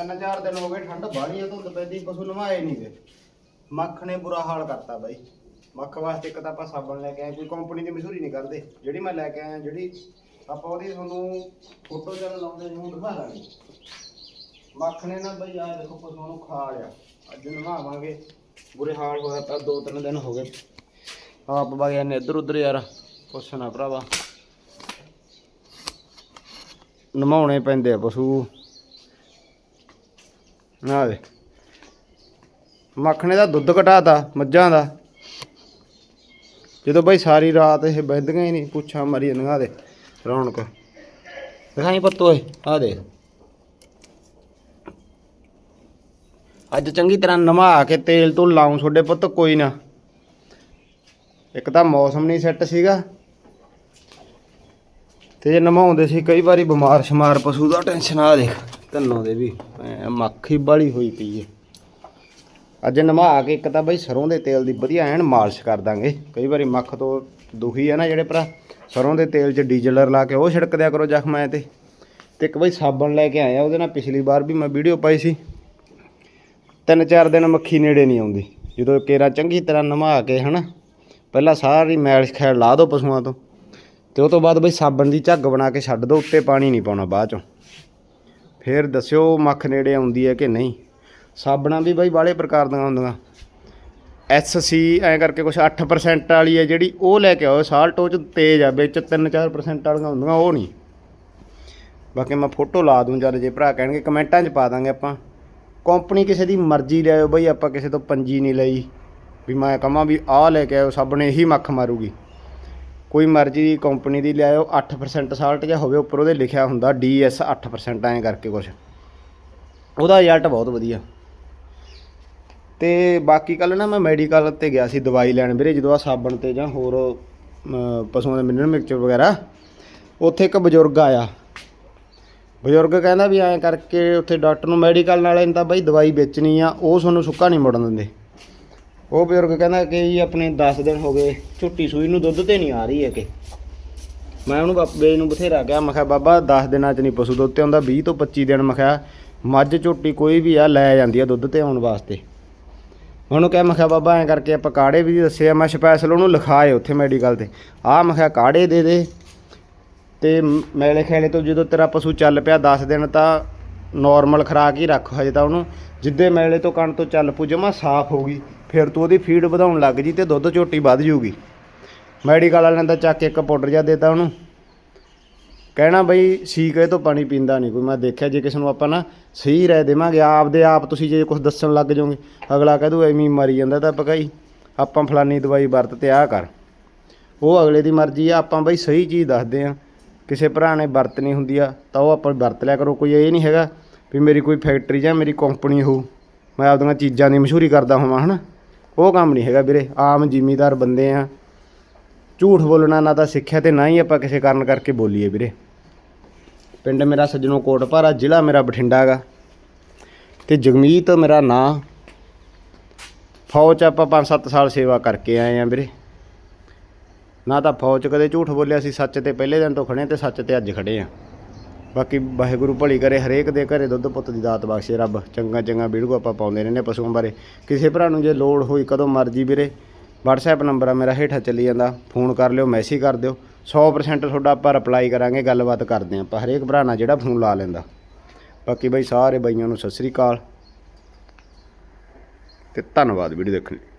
ਤਿੰਨ ਚਾਰ ਦਿਨ ਹੋ ਗਏ, ਠੰਡ ਬਾਹਲੀ ਆ, ਧੁੰਦ ਪੈਂਦੀ, ਪਸ਼ੂ ਨਵਾਏ ਨਹੀਂ ਗਏ। ਮੱਖ ਨੇ ਬੁਰਾ ਹਾਲ ਕਰਤਾ ਬਾਈ। ਮੱਖ ਵਾਸਤੇ ਇੱਕ ਤਾਂ ਆਪਾਂ ਸਾਬਣ ਲੈ ਕੇ ਆਏ, ਕੋਈ ਕੰਪਨੀ ਦੀ ਮਸ਼ਹੂਰੀ ਨਹੀਂ ਕਰਦੇ। ਜਿਹੜੀ ਮੈਂ ਲੈ ਕੇ ਆਇਆ, ਜਿਹੜੀ ਆਪਾਂ ਉਹਦੀ ਤੁਹਾਨੂੰ ਫੋਟੋ ਜਦ ਲਾਉਂਦੇ ਨੂੰ ਦਿਖਾ ਦਾਂਗੇ। ਮੱਖ ਨੇ ਨਾ ਬਈ ਆ ਦੇਖੋ ਪਸ਼ੂ ਨੂੰ ਖਾ ਲਿਆ। ਅੱਜ ਨਵਾਵਾਂਗੇ। ਬੁਰੇ ਹਾਲ ਹੋਇਆ ਤਾਂ ਦੋ ਤਿੰਨ ਦਿਨ ਹੋ ਗਏ। ਆਪ ਬਾਗਿਆ ਨੇ ਇੱਧਰ ਉੱਧਰ ਯਾਰ ਪੁੱਛਣਾ ਭਰਾਵਾ। ਨਮਾਉਣੇ ਪੈਂਦੇ ਆ ਪਸ਼ੂ। ਨਾ ਦੇ। ਮੱਖਣੇ ਦਾ ਦੁੱਧ ਘਟਾਤਾ, ਮੱਝਾਂ ਦਾ। ਜਦੋਂ ਬਈ ਸਾਰੀ ਰਾਤ ਇਹ ਬੈੰਦੀਆਂ ਹੀ ਨਹੀਂ, ਪੁੱਛਾਂ ਮਰੀ ਜਾਂਦੀਆਂ ਦੇ, ਰੌਣਕ। ਦਿਖਾਈ ਪੱਤੋ ਓਏ, ਆ ਦੇ। ਅੱਜ ਚੰਗੀ ਤਰ੍ਹਾਂ ਨਮਾ ਕੇ ਤੇਲ ਤੋਂ ਲਾਉਂ ਛੋਡੇ ਪੁੱਤ, ਕੋਈ ਨਾ। ਇੱਕ ਤਾਂ ਮੌਸਮ ਨਹੀਂ ਸੈੱਟ ਸੀਗਾ। ਤੇ ਜੇ ਨਮਾਉਂਦੇ ਸੀ, ਕਈ ਵਾਰੀ ਬਿਮਾਰ ਸ਼ਮਾਰ ਪਸ਼ੂ ਦਾ ਟੈਨਸ਼ਨ ਆ ਦੇਖ ਤੰਨੋਂ ਦੇ ਵੀ ਮੱਖੀ ਬਾਲੀ ਹੋਈ ਪਈ ਏ। ਅੱਜ ਨਮਾ ਕੇ ਇੱਕ ਤਾਂ ਬਈ ਸਰੋਂ ਦੇ ਤੇਲ ਦੀ ਵਧੀਆ ਐਨ ਮਾਲਿਸ਼ ਕਰ ਦਾਂਗੇ। ਕਈ ਵਾਰੀ ਮੱਖ ਤੋਂ ਦੁਖੀ ਆ ਨਾ ਜਿਹੜੇ ਭਰਾ, ਸਰੋਂ ਦੇ ਤੇਲ 'ਚ ਡੀਜ਼ਲਰ ਲਾ ਕੇ ਉਹ ਛਿੜਕ ਦਿਆ ਕਰੋ ਜ਼ਖਮਾਂ ਤੇ। ਤੇ ਇੱਕ ਬਈ ਸਾਬਣ ਲੈ ਕੇ ਆਇਆ, ਉਹਦੇ ਨਾਲ ਪਿਛਲੀ ਵਾਰ ਵੀ ਮੈਂ ਵੀਡੀਓ ਪਾਈ ਸੀ। ਤਿੰਨ ਚਾਰ ਦਿਨ ਮੱਖੀ ਨੇੜੇ ਨਹੀਂ ਆਉਂਦੀ। ਜਦੋਂ ਕੇਰਾ ਚੰਗੀ ਤਰ੍ਹਾਂ ਨਮਾ ਕੇ ਹਨਾ, ਪਹਿਲਾਂ ਸਾਰੀ ਮੈਲ ਖੈਰ ਲਾ ਦਿਓ ਪਸ਼ੂਆਂ ਤੋਂ। ਤੇ ਉਹ ਤੋਂ ਬਾਅਦ ਬਈ ਸਾਬਣ ਦੀ ਝੱਗ ਬਣਾ ਕੇ ਛੱਡ ਦਿਓ ਉੱਤੇ ਪਾਣੀ ਨਹੀਂ ਪਾਉਣਾ ਬਾਅਦ ਚੋਂ। ਫਿਰ ਦੱਸਿਓ ਮੱਖ ਨੇੜੇ ਆਉਂਦੀ ਹੈ ਕਿ ਨਹੀਂ। ਸਾਬਣਾਂ ਵੀ ਬਾਈ ਬਾਲੇ ਪ੍ਰਕਾਰ ਦੀਆਂ ਹੁੰਦੀਆਂ। ਐਸਸੀ ਐ ਕਰਕੇ ਕੁਛ 8% ਵਾਲੀ ਹੈ ਜਿਹੜੀ ਉਹ ਲੈ ਕੇ ਆਓ ਸਾਲਟ ਉਹ ਚ ਤੇਜ਼ ਆ, ਵਿੱਚ 3-4% ਵਾਲੀਆਂ ਹੁੰਦੀਆਂ, ਉਹ ਨਹੀਂ। ਬਾਕੀ ਮੈਂ ਫੋਟੋ ਲਾ ਦੂੰ ਜਦ ਜੇ ਭਰਾ ਕਹਿਣਗੇ, ਕਮੈਂਟਾਂ 'ਚ ਪਾ ਦਾਂਗੇ ਆਪਾਂ। ਕੰਪਨੀ ਕਿਸੇ ਦੀ ਮਰਜ਼ੀ ਲਿਆਓ ਬਈ, ਆਪਾਂ ਕਿਸੇ ਤੋਂ ਪੰਜੀ ਨਹੀਂ ਲਈ। ਵੀ ਮੈਂ ਕਹਾਂ ਵੀ ਆਹ ਲੈ ਕੇ ਆਇਓ ਸਭ ਨੇ ਇਹੀ ਮੱਖ ਮਾਰੂਗੀ। ਕੋਈ ਮਰਜ਼ੀ ਦੀ ਕੰਪਨੀ ਦੀ ਲਿਆਇਓ 8% ਸਾਲਟ ਜਾਂ ਹੋਵੇ ਉੱਪਰ ਉਹਦੇ ਲਿਖਿਆ ਹੁੰਦਾ DS 8% ਐਂ ਕਰਕੇ ਕੁਛ। ਉਹਦਾ ਰਿਜ਼ਲਟ ਬਹੁਤ ਵਧੀਆ। ਤੇ ਬਾਕੀ ਕੱਲ ਨਾ ਮੈਂ ਮੈਡੀਕਲ ਤੇ ਗਿਆ ਸੀ ਦਵਾਈ ਲੈਣ ਵੀਰੇ, ਜਦੋਂ ਆ ਸਾਬਣ ਤੇ ਜਾਂ ਹੋਰ ਪਸ਼ੂਆਂ ਦੇ ਮਿਨਰਲ ਮਿਕਸਚਰ ਵਗੈਰਾ, ਉੱਥੇ ਇੱਕ ਬਜ਼ੁਰਗ ਆਇਆ। ਬਜ਼ੁਰਗ ਕਹਿੰਦਾ ਵੀ ਐਂ ਕਰਕੇ ਉੱਥੇ ਡਾਕਟਰ ਨੂੰ ਮੈਡੀਕਲ ਵਾਲੇ ਨੇ ਤਾਂ ਬਈ ਦਵਾਈ ਵੇਚਣੀ ਆ, ਉਹ ਤੁਹਾਨੂੰ ਸੁੱਕਾ ਨਹੀਂ ਮੁੜਨ ਦਿੰਦੇ। ਉਹ ਬਜ਼ੁਰਗ ਕਹਿੰਦਾ ਕਿ ਜੀ ਆਪਣੇ 10 ਦਿਨ ਹੋ ਗਏ ਝੁੱਟੀ ਸੂਈ ਨੂੰ ਦੁੱਧ ਤੇ ਨਹੀਂ ਆ ਰਹੀ ਹੈ ਕਿ ਮੈਂ ਉਹਨੂੰ ਬਾਬੇ ਨੂੰ ਬਥੇਰਾ ਕਿਹਾ, ਮੈਂ ਕਿਹਾ, ਬਾਬਾ 10 ਦਿਨਾਂ ਚ ਨਹੀਂ ਪਸ਼ੂ ਦੁੱਧ ਤੇ ਆਉਂਦਾ 20 ਤੋਂ 25 ਦਿਨ, ਮੈਂ ਕਿਹਾ, ਮੱਝ ਝੋਟੀ ਕੋਈ ਵੀ ਆ, ਲੈ ਜਾਂਦੀ ਆ ਦੁੱਧ ਤੇ ਆਉਣ ਵਾਸਤੇ। ਉਹਨੂੰ ਕਿਹਾ, ਮੈਂ ਕਿਹਾ, ਬਾਬਾ, ਐਂ ਕਰਕੇ ਆਪਾਂ ਕਾੜੇ ਵੀ ਦੱਸੇ ਆ, ਮੈਂ ਸਪੈਸ਼ਲ ਉਹਨੂੰ ਲਿਖਾਏ ਉੱਥੇ ਮੈਡੀਕਲ ਤੇ। ਆਹ ਮੈਂ ਕਿਹਾ, ਕਾੜੇ ਦੇ ਦੇ। ਤੇ ਮ- ਮੈਲੇ ਖੈਲੇ ਤੋਂ ਜਦੋਂ ਤੇਰਾ ਪਸ਼ੂ ਚੱਲ ਪਿਆ 10 ਦਿਨ ਤਾਂ ਨਾਰਮਲ ਖਰਾਕ ਹੀ ਰੱਖ ਹਜੇ ਤਾਂ ਉਹਨੂੰ। ਜਿੱਦੇ ਮੈਲੇ ਤੋਂ ਕਣ ਤੋਂ ਚੱਲ ਪੂ ਜਮਾ ਸਾਫ਼ ਗਈ। ਫਿਰ ਤੂੰ ਉਹਦੀ ਫੀਡ ਵਧਾਉਣ ਲੱਗ ਜੀ ਤੇ ਦੁੱਧ ਝੋਟੀ ਵੱਧ ਜੂਗੀ ਮੈਡੀਕਲ ਵਾਲਿਆਂ ਦਾ ਚੱਕ ਕੇ ਇੱਕ ਪਾਊਡਰ ਜਿਹਾ ਦੇਤਾ ਉਹਨੂੰ। ਕਹਿਣਾ ਬਈ ਸੀਕੇ ਤੋਂ ਪਾਣੀ ਪੀਂਦਾ ਨਹੀਂ, ਕੋਈ ਮੈਂ ਦੇਖਿਆ ਜੇ ਕਿਸੇ ਨੂੰ ਆਪਾਂ ਨਾ ਸਹੀ ਰਹਿ ਦੇਵਾਂਗੇ, ਆਪਦੇ ਆਪ ਤੁਸੀਂ ਜੇ ਕੁਝ ਦੱਸਣ ਲੱਗ ਜਾਓਗੇ, ਅਗਲਾ ਕਹਿ ਦੂ ਐਵੇਂ ਮਰੀ ਜਾਂਦਾ ਤਾਂ ਪਕਾਈ ਆਪਾਂ ਫਲਾਨੀ ਦਵਾਈ ਵਰਤ ਤੇ ਆਹ ਕਰ। ਉਹ ਅਗਲੇ ਦੀ ਮਰਜ਼ੀ ਆ, ਆਪਾਂ ਬਈ ਸਹੀ ਚੀਜ਼ ਦੱਸਦੇ ਆ। ਕਿਸੇ ਭਰਾ ਨੇ ਵਰਤਣੀ ਹੁੰਦੀ ਆ, ਤਾਂ ਉਹ ਆਪਾਂ ਵਰਤ ਲਿਆ ਕਰੋ, ਕੋਈ ਇਹ ਨਹੀਂ ਹੈਗਾ ਵੀ ਮੇਰੀ ਕੋਈ ਫੈਕਟਰੀ ਜਾਂ ਮੇਰੀ ਕੰਪਨੀ ਹੋਊ, ਮੈਂ ਆਪਦੀਆਂ ਚੀਜ਼ਾਂ ਦੀ ਮਸ਼ਹੂਰੀ ਕਰਦਾ ਹੋਵਾਂ, ਹਨਾ? ਉਹ ਕੰਮ ਨਹੀਂ ਹੈਗਾ ਵੀਰੇ, ਆਮ ਜ਼ਿਮੀਦਾਰ ਬੰਦੇ ਆ। ਝੂਠ ਬੋਲਣਾ ਨਾ ਤਾਂ ਸਿੱਖਿਆ ਤੇ ਨਾ ਹੀ ਆਪਾਂ ਕਿਸੇ ਕਾਰਨ ਕਰਕੇ ਬੋਲੀਏ ਵੀਰੇ। ਪਿੰਡ ਮੇਰਾ ਸੱਜਣੋ ਕੋਟਪਾਰਾ ਜ਼ਿਲ੍ਹਾ ਮੇਰਾ ਬਠਿੰਡਾ ਹੈਗਾ। ਤੇ ਜਗਮੀਤ ਮੇਰਾ ਨਾਂ। ਫੌਜ 'ਚ ਆਪਾਂ 5-7 ਸਾਲ ਸੇਵਾ ਕਰਕੇ ਆਏ ਆ ਵੀਰੇ। ਨਾ ਤਾਂ ਫੌਜ 'ਚ ਕਦੇ ਝੂਠ ਬੋਲਿਆ ਸੀ, ਸੱਚ ਤੇ ਪਹਿਲੇ ਦਿਨ ਤੋਂ ਖੜੇ ਤੇ ਸੱਚ ਤੇ ਅੱਜ ਖੜੇ ਆ। ਬਾਕੀ ਵਾਹਿਗੁਰੂ ਭਲੀ ਕਰੇ, ਹਰੇਕ ਦੇ ਘਰੇ ਦੁੱਧ ਪੁੱਤ ਦੀ ਦਾਤ ਬਖਸ਼ੇ ਰੱਬ। ਚੰਗਾ ਚੰਗਾ ਵੀਡੀਓ ਆਪਾਂ ਪਾਉਂਦੇ ਰਹਿੰਦੇ ਪਸ਼ੂਆਂ ਬਾਰੇ। ਕਿਸੇ ਭਰਾ ਨੂੰ ਜੇ ਲੋੜ ਹੋਈ, ਕਦੋਂ ਮਰਜ਼ੀ ਵੀਰੇ। WhatsApp ਨੰਬਰ ਆ ਮੇਰਾ, ਹੇਠਾਂ ਚੱਲੀ ਜਾਂਦਾ। ਫੋਨ ਕਰ ਲਿਓ ਮੈਸੇਜ ਕਰ ਦਿਓ। 100% ਤੁਹਾਡਾ ਆਪਾਂ ਰਿਪਲਾਈ ਕਰਾਂਗੇ, ਗੱਲਬਾਤ ਕਰਦੇ ਹਾਂ ਆਪਾਂ। ਹਰੇਕ ਭਰਾ ਨਾਲ ਜਿਹੜਾ ਫੋਨ ਲਾ ਲੈਂਦਾ। ਬਾਕੀ ਬਈ, ਸਾਰੇ ਬਾਈਆਂ ਨੂੰ ਸਤਿ ਸ੍ਰੀ ਅਕਾਲ। ਤੇ ਧੰਨਵਾਦ ਵੀਡੀਓ ਦੇਖਣ ਲਈ।